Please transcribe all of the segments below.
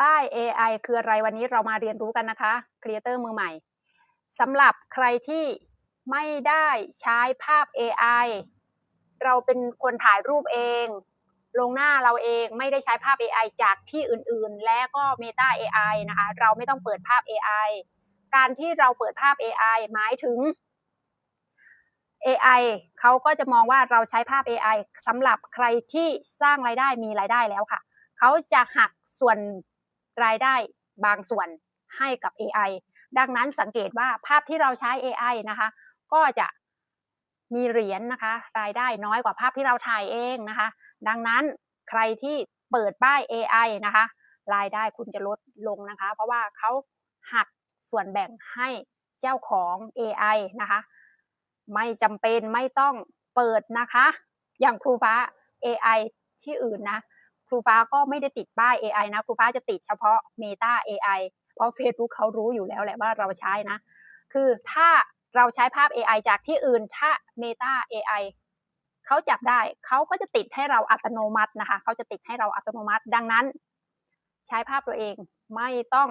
ป้าย AI คืออะไรวันนี้เรามาเรียนรู้กันนะคะครีเอเตอร์มือใหม่สำหรับใครที่ไม่ได้ใช้ภาพ AI เราเป็นคนถ่ายรูปเอง ลงหน้าเราเองไม่ได้ใช้ภาพ AI จากที่อื่นๆ และก็ Meta AI นะคะ เราไม่ต้องเปิดภาพ AI การที่เราเปิดภาพ AI หมายถึง AI เขาก็จะมองว่าเราใช้ภาพ AI สำหรับใครที่สร้างรายได้มีรายได้แล้วค่ะ เขาจะหักส่วน รายได้บางส่วนให้กับ AI ดังนั้นสังเกตว่าภาพที่เราใช้ AI นะคะ ก็จะมีเหรียญนะคะ รายได้น้อยกว่าภาพที่เราถ่ายเองนะคะ ดังนั้นใครที่เปิดป้าย AI นะคะ รายได้คุณจะลดลงนะคะ เพราะว่าเขาหักส่วนแบ่งให้เจ้าของ AI นะคะ ไม่จำเป็นไม่ต้องเปิดนะคะ อย่างครูฟ้า AI ที่อื่นนะ ครูฟ้าก็ไม่ได้ติดป้าย AI นะ ครูฟ้าจะติดเฉพาะ Meta AI เพราะ Facebook เขารู้อยู่แล้วแหละว่าเราใช้นะ คือถ้าเราใช้ภาพ AI จากที่อื่นถ้า Meta AI เขาจับได้เขาก็จะติดให้เราอัตโนมัตินะคะเขาจะติดให้เราอัตโนมัติ ดังนั้น ใช้ภาพตัวเองไม่ต้อง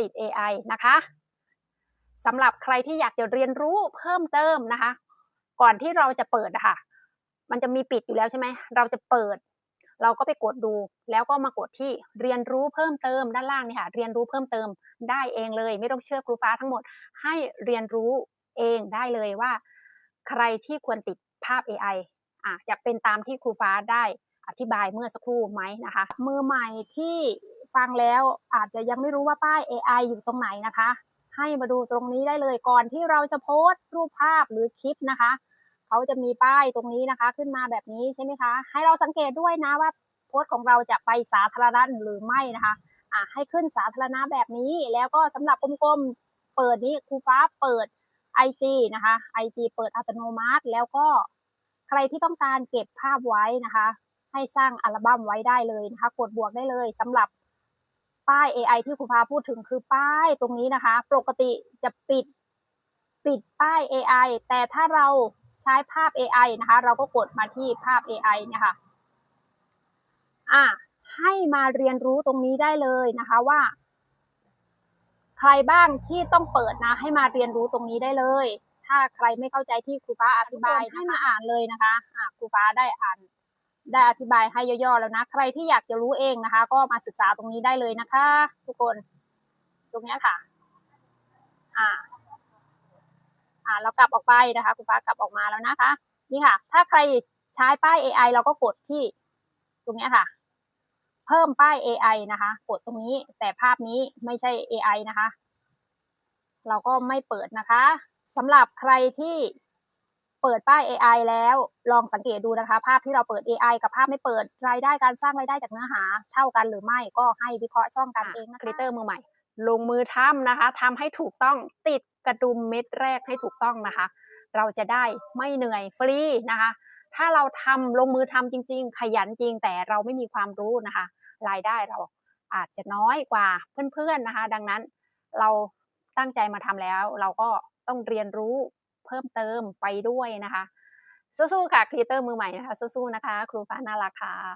ติด AI นะคะสำหรับใครที่อยากจะเรียนรู้เพิ่มเติมนะคะ ก่อนที่เราจะเปิดอะค่ะมันจะมีปิดอยู่แล้วใช่ไหม เราจะเปิด เราก็ไปกดดู แล้วก็มากดที่เรียนรู้เพิ่มเติมด้านล่างนี่ค่ะเรียนรู้เพิ่มเติมได้เองเลย ไม่ต้องเชื่อครูฟ้าทั้งหมด ให้เรียนรู้เองได้เลยว่า ใครที่ควรติดภาพ AI อะจะเป็นตามที่ครูฟ้าได้อธิบายเมื่อสักครู่ไหมนะคะ มือใหม่ที่ฟังแล้วอาจจะยังไม่รู้ว่าป้าย AI อยู่ตรงไหนนะคะ ให้มาดูตรงนี้ได้เลยก่อนที่เราจะโพสต์รูปภาพหรือคลิปนะคะ เขาจะมีป้ายตรงนี้นะคะ ขึ้นมาแบบนี้ใช่ไหมคะ ให้เราสังเกตด้วยนะว่าโพสต์ของเราจะไปสาธารณะหรือไม่นะคะอ่าให้ขึ้นสาธารณะแบบนี้ แล้วก็สำหรับกลมๆเปิดนี้ครูฟ้าเปิด IG นะคะ IG เปิดอัตโนมัติ แล้วก็ใครที่ต้องการเก็บภาพไว้นะคะ ให้สร้างอัลบั้มไว้ได้เลยนะคะ กดบวกได้เลยสำหรับป้าย AI ที่ครูฟ้าพูดถึงคือป้ายตรงนี้นะคะ ปกติจะปิดปิดป้าย AI แต่ถ้าเรา ใช้ภาพ AI นะคะ เราก็กดมาที่ภาพ AI เนี่ยค่ะอะให้มาเรียนรู้ตรงนี้ได้เลยนะคะว่า ใครบ้างที่ต้องเปิดนะ ให้มาเรียนรู้ตรงนี้ได้เลย ถ้าใครไม่เข้าใจที่ครูฟ้าอธิบายให้มาอ่านเลยนะคะอะครูฟ้าได้อ่านได้อธิบายให้ย่อๆแล้วนะ ใครที่อยากจะรู้เองนะคะ ก็มาศึกษาตรงนี้ได้เลยนะคะ ทุกคน ตรงนี้ค่ะ อ่า อ่าเรากลับออกไปนะคะครูฟ้ากลับออกมาแล้วนะคะ นี่ค่ะ ถ้าใครใช้ป้าย AI เราก็กดที่ตรงเนี้ยค่ะ เพิ่มป้าย AI นะคะ กดตรงนี้แต่ภาพนี้ไม่ใช่ AI นะคะ เราก็ไม่เปิดนะคะสำหรับใครที่เปิดป้าย AI แล้วลองสังเกตดูนะคะ ภาพที่เราเปิด AI กับภาพไม่เปิดรายได้การสร้างรายได้จากเนื้อหา เท่ากันหรือไม่ก็ให้วิเคราะห์ช่องกันเองนะคะครีเอเตอร์มือใหม่ ลงมือทำนะคะทำให้ถูกต้องติดกระดุมเม็ดแรกให้ถูกต้องนะคะ เราจะได้ไม่เหนื่อยฟรีนะคะ ถ้าเราทำลงมือทำจริง ๆ ขยันจริงแต่เราไม่มีความรู้นะคะ รายได้เราอาจจะน้อยกว่าเพื่อนๆนะคะ ดังนั้นเราตั้งใจมาทำแล้ว เราก็ต้องเรียนรู้เพิ่มเติมไปด้วยนะคะสู้ๆค่ะครีเอเตอร์มือใหม่นะคะสู้ๆนะคะ ครูฟ้าน่ารักค่ะ